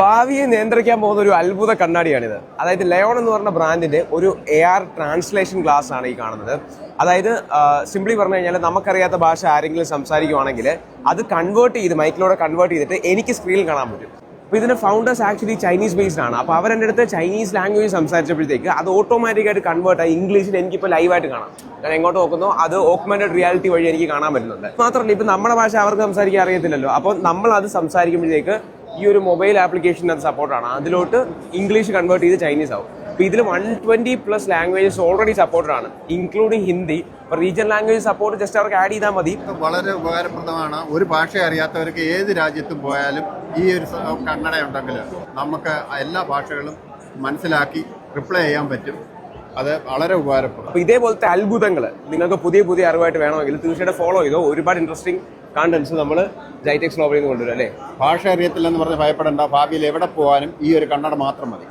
ഭാവിയെ നിയന്ത്രിക്കാൻ പോകുന്ന ഒരു അത്ഭുത കണ്ണാടിയാണിത്. അതായത് ലയോൺ എന്ന് പറഞ്ഞ ബ്രാൻഡിന്റെ ഒരു എ ആർ ട്രാൻസ്ലേഷൻ ഗ്ലാസ് ആണ് ഈ കാണുന്നത്. അതായത് സിംപ്ലി പറഞ്ഞു കഴിഞ്ഞാൽ നമുക്കറിയാത്ത ഭാഷ ആരെങ്കിലും സംസാരിക്കുവാണെങ്കിൽ അത് കൺവേർട്ട് ചെയ്ത് മൈക്കിലൂടെ കൺവേർട്ട് ചെയ്തിട്ട് എനിക്ക് സ്ക്രീനിൽ കാണാൻ പറ്റും. അപ്പോൾ ഇതിന്റെ ഫൗണ്ടേഴ്സ് ആക്ച്വലി ചൈനീസ് ബേസ്ഡ് ആണ്. അപ്പോൾ അവരെന്റെ അടുത്ത് ചൈനീസ് ലാംഗ്വേജ് സംസാരിച്ചപ്പോഴത്തേക്ക് അത് ഓട്ടോമാറ്റിക്കായിട്ട് കൺവേർട്ട് ആയി ഇംഗ്ലീഷിൽ എനിക്കിപ്പോൾ ലൈവായിട്ട് കാണാം. ഞാൻ എങ്ങോട്ട് നോക്കുന്നു? അത് ഓക്മെന്റഡ് റിയാലിറ്റി വഴി എനിക്ക് കാണാൻ പറ്റുന്നുണ്ട്. മാത്രമല്ല ഇപ്പോൾ നമ്മുടെ ഭാഷ അവർക്ക് സംസാരിക്കാൻ അറിയത്തില്ലല്ലോ. അപ്പോൾ നമ്മൾ അത് സംസാരിക്കുമ്പോഴത്തേക്ക് ഈ ഒരു മൊബൈൽ ആപ്ലിക്കേഷന്റെ അത് സപ്പോർട്ടാണ് അതിലോട്ട് ഇംഗ്ലീഷ് കൺവേർട്ട് ചെയ്ത് ചൈനീസ് ആവും. അപ്പോൾ ഇതിൽ one twenty plus languages already supported ആണ്. ഇൻക്ലൂഡിങ് ഹിന്ദി അപ്പോൾ റീജിയൻ ലാംഗ്വേജ് സപ്പോർട്ട് ജസ്റ്റ് അവർക്ക് ആഡ് ചെയ്താൽ മതി. വളരെ ഉപകാരപ്രദമാണ്. ഒരു ഭാഷ അറിയാത്തവർക്ക് ഏത് രാജ്യത്തും പോയാലും ഈ ഒരു കന്നഡ ഉണ്ടെങ്കിൽ നമുക്ക് എല്ലാ ഭാഷകളും മനസ്സിലാക്കി റിപ്ലൈ ചെയ്യാൻ പറ്റും. അത് വളരെ ഉപകാരപ്പെടും അപ്പോൾ ഇതേപോലത്തെ അത്ഭുതങ്ങൾ നിങ്ങൾക്ക് പുതിയ പുതിയ അറിവായിട്ട് വേണമെങ്കിൽ തീർച്ചയായിട്ടും ഫോളോ ചെയ്തോ. ഒരുപാട് ഇൻട്രസ്റ്റിംഗ് കണ്ടന്റ്സ് നമ്മൾ ജൈറ്റെക്സ് ഗ്ലോബലിൽ നിന്ന് കൊണ്ടുവരും അല്ലേ? ഭാഷ അറിയത്തില്ലെന്ന് പറഞ്ഞ് ഭയപ്പെടേണ്ട ഭാവിയിൽ എവിടെ പോകാനും ഈ ഒരു കണ്ണട മാത്രം മതി.